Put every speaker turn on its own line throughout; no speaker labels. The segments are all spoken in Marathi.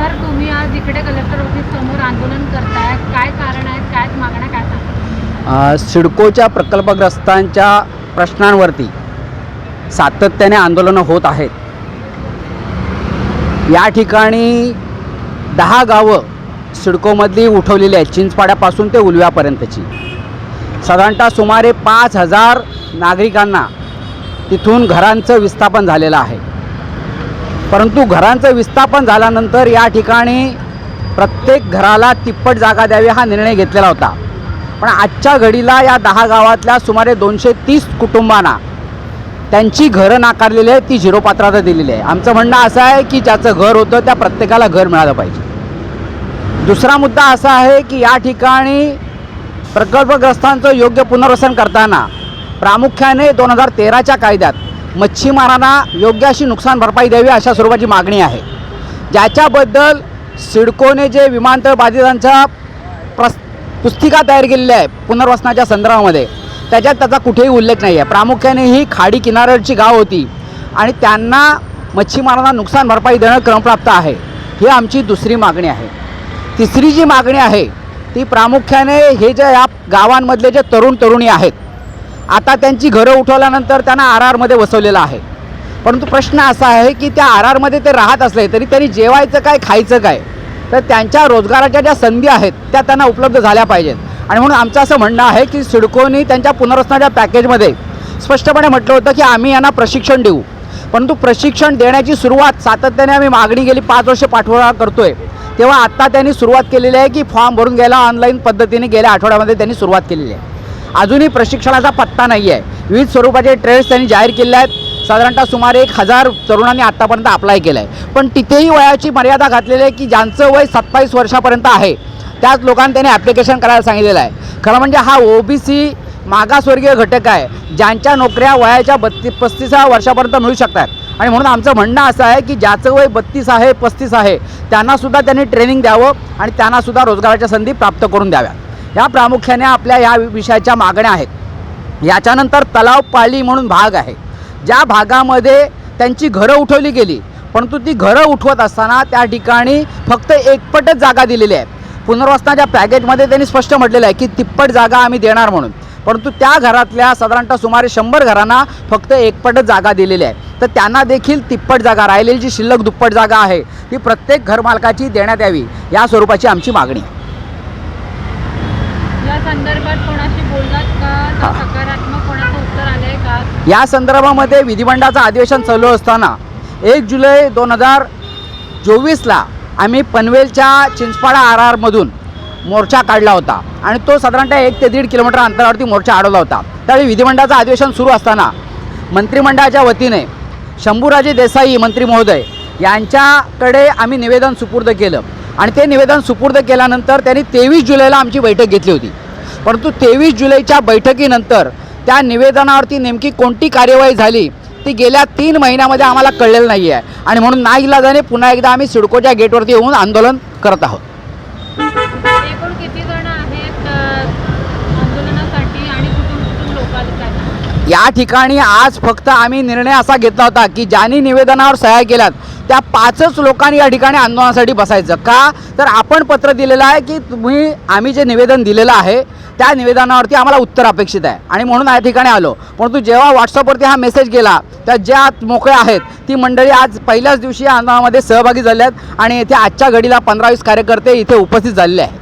सर तुम्ही आज इकडे कलेक्टर ऑफिस समोर आंदोलन करताय. काय कारण आहे? काय मागण्या काय सांगा
सिडकोच्या प्रकल्पग्रस्तांच्या प्रश्नांवरती सातत्याने आंदोलनं होत आहेत. या ठिकाणी दहा गावं सिडकोमधली उठवलेली आहेत चिंचपाड्यापासून ते उलव्यापर्यंतची. साधारणतः सुमारे पाच हजार नागरिकांना तिथून घरांचं विस्थापन झालेलं आहे. परंतु घरांचं विस्थापन झाल्यानंतर या ठिकाणी प्रत्येक घराला तिप्पट जागा द्यावी हा निर्णय घेतलेला होता. पण आजच्या घडीला या दहा गावातल्या सुमारे दोनशे तीस कुटुंबांना त्यांची घरं नाकारलेली आहेत ती झिरो पात्रात दिलेली आहे. आमचं म्हणणं असं आहे की ज्याचं घर होतं त्या प्रत्येकाला घर मिळालं पाहिजे. दुसरा मुद्दा असा आहे की या ठिकाणी प्रकल्पग्रस्तांचं योग्य पुनर्वसन करताना प्रामुख्याने दोन हजार तेराच्या कायद्यात मच्छीमारांना योग्य अशी नुकसान भरपाई द्यावी अशा स्वरूपाची मागणी आहे. ज्याच्याबद्दल सिडकोने जे विमानतळ बाधितांचा प्रस पुस्तिका तयार केलेली आहे पुनर्वसनाच्या संदर्भामध्ये त्याच्यात त्याचा कुठेही उल्लेख नाही आहे. प्रामुख्याने ही खाडी किनाऱ्याची गाव होती आणि त्यांना मच्छीमारांना नुकसान भरपाई देणं क्रमप्राप्त आहे. ही आमची दुसरी मागणी आहे. तिसरी जी मागणी आहे ती प्रामुख्याने हे जे या गावांमधले जे तरुण तरुणी आहेत आता त्यांची घरं उठवल्यानंतर त्यांना आर आरमध्ये वसवलेलं आहे. परंतु प्रश्न असा आहे की त्या आर आरमध्ये ते राहत असले तरी त्यांनी जेवायचं काय खायचं काय? तर त्यांच्या रोजगाराच्या ज्या संधी आहेत त्या त्यांना उपलब्ध झाल्या पाहिजेत. आणि म्हणून आमचं असं म्हणणं आहे की सिडकोनी त्यांच्या पुनर्वसनाच्या पॅकेजमध्ये स्पष्टपणे म्हटलं होतं की आम्ही यांना प्रशिक्षण देऊ. परंतु प्रशिक्षण देण्याची सुरुवात सातत्याने आम्ही मागणी गेली पाच वर्ष पाठवणा करतोय. तेव्हा आत्ता त्यांनी सुरुवात केलेली आहे की फॉर्म भरून घ्यायला ऑनलाईन पद्धतीने गेल्या आठवड्यामध्ये त्यांनी सुरुवात केलेली आहे. अजूनही प्रशिक्षणाचा पत्ता नाही आहे विविध स्वरूपाचे ट्रेड्स त्यांनी जाहीर केले आहेत. साधारणतः सुमारे एक हजार तरुणांनी आत्तापर्यंत अप्लाय केलं आहे पण तिथेही वयाची मर्यादा घातलेली आहे की ज्यांचं वय सत्तावीस वर्षापर्यंत आहे त्याच लोकांनी त्यांनी ॲप्लिकेशन करायला सांगितलेलं आहे. खरं म्हणजे हा ओ बी सी मागासवर्गीय घटक आहे ज्यांच्या नोकऱ्या वयाच्या बत्तीस पस्तीसा वर्षापर्यंत मिळू शकतात. आणि म्हणून आमचं म्हणणं असं आहे की ज्याचं वय बत्तीस आहे पस्तीस आहे त्यांनासुद्धा त्यांनी ट्रेनिंग द्यावं आणि त्यांनासुद्धा रोजगाराच्या संधी प्राप्त करून द्याव्यात या प्रामुख्याने आपल्या या विषयाच्या मागण्या आहेत. याच्यानंतर तलाव पाळी म्हणून भाग आहे. ज्या भागामध्ये त्यांची घरं उठवली गेली परंतु ती घरं उठवत असताना त्या ठिकाणी फक्त एकपटच जागा दिलेली आहे. पुनर्वसनाच्या पॅकेजमध्ये त्यांनी स्पष्ट म्हटलेलं आहे की तिप्पट जागा आम्ही देणार म्हणून. परंतु त्या घरातल्या साधारणतः सुमारे शंभर घरांना फक्त एकपटच जागा दिलेली आहे. तर त्यांना देखील तिप्पट जागा राहिलेली जी शिल्लक दुप्पट जागा आहे ती प्रत्येक घरमालकाची देण्यात यावी या स्वरूपाची आमची मागणी आहे.
संदर्भात कोणाशी बोललात का. सकारात्मक कोणाचं उत्तर आलंय का?
या संदर्भामध्ये विधिमंडळाचं अधिवेशन चालू असताना एक जुलै दोन हजार चोवीसला आम्ही पनवेलच्या चिंचपाडा आर आरमधून मोर्चा काढला होता आणि तो साधारणतः एक ते दीड किलोमीटर अंतरावरती मोर्चा अडवला होता. त्यावेळी विधिमंडळाचं अधिवेशन सुरू असताना मंत्रिमंडळाच्या वतीने शंभूराजे देसाई मंत्री महोदय यांच्याकडे आम्ही निवेदन सुपूर्द केलं. आणि ते निवेदन सुपूर्द केल्यानंतर त्यांनी तेवीस जुलैला आमची बैठक घेतली होती. परंतु तेवीस जुलैच्या बैठकीनंतर त्या निवेदनावरती नेमकी कोणती कार्यवाही झाली ती गेल्या तीन महिन्यामध्ये आम्हाला कळलेलं नाही आहे आणि म्हणून नाईलाजाने पुन्हा एकदा आम्ही सिडकोच्या गेटवरती येऊन आंदोलन करत आहोत? या ठिकाणी आज फक्त आम्ही निर्णय असा घेतला होता की ज्यांनी निवेदनावर सह्या केल्यात त्या पाचच लोकांनी या ठिकाणी आंदोलनासाठी बसायचं. का? तर आपण पत्र दिलेलं आहे की तुम्ही आम्ही जे निवेदन दिलेलं आहे त्या निवेदनावरती आम्हाला उत्तर अपेक्षित आहे. आणि म्हणून या ठिकाणी आलो. परंतु जेव्हा व्हॉट्सअपवरती हा मेसेज गेला त्या ज्या मोकळ्या आहेत ती मंडळी आज पहिल्याच दिवशी या आंदोलनामध्ये सहभागी झाल्या आहेत आणि येथे आजच्या घडीला पंधरा वीस कार्यकर्ते इथे उपस्थित झालेले आहेत.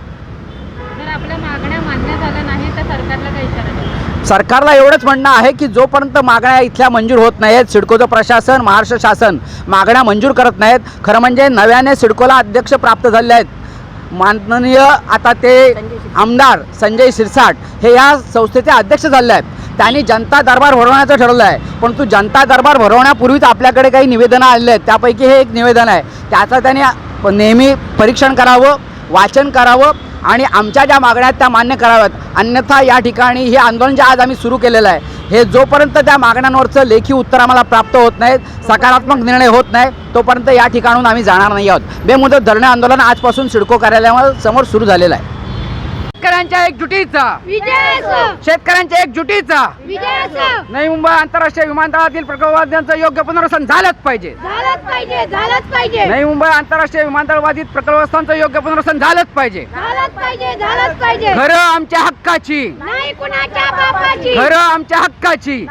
सरकारला
एवढंच म्हणणं आहे की जोपर्यंत मागण्या इथल्या मंजूर होत नाहीत सिडकोचं प्रशासन महाराष्ट्र शासन मागण्या मंजूर करत नाहीत खरं म्हणजे नव्याने सिडकोला अध्यक्ष प्राप्त झाले आहेत. माननीय आता ते आमदार संजय शिरसाट हे या संस्थेचे अध्यक्ष झाले आहेत. त्यांनी जनता दरबार भरवण्याचं ठरवलं आहे. परंतु जनता दरबार भरवण्यापूर्वीच आपल्याकडे काही निवेदनं आलेली आहेत. त्यापैकी हे एक निवेदन आहे. त्याचं त्यांनी नेहमी परीक्षण करावं वाचन करावं आणि आमच्या ज्या मागण्या आहेत त्या मान्य कराव्यात. अन्यथा या ठिकाणी हे आंदोलन जे आज आम्ही सुरू केलेलं आहे हे जोपर्यंत त्या मागण्यांवरचं लेखी उत्तर आम्हाला प्राप्त होत नाहीत सकारात्मक निर्णय होत नाही तोपर्यंत या ठिकाणून आम्ही जाणार नाही आहोत. बेमुदत धरणे आंदोलन आजपासून सिडको कार्यालयावर समोर सुरू झालेलं आहे. शेतकऱ्यांच्या एकजुटीचा. शेतकऱ्यांच्या एकजुटीचा. नवी मुंबई आंतरराष्ट्रीय विमानतळातील प्रकल्पवाद्यांचं योग्य पुनर्वसन झालंच पाहिजे. नवी मुंबई आंतरराष्ट्रीय विमानतळ बाधित प्रकल्पस्थांचं योग्य पुनर्वसन झालंच पाहिजे. घरं आमच्या हक्काची. घरं आमच्या हक्काची.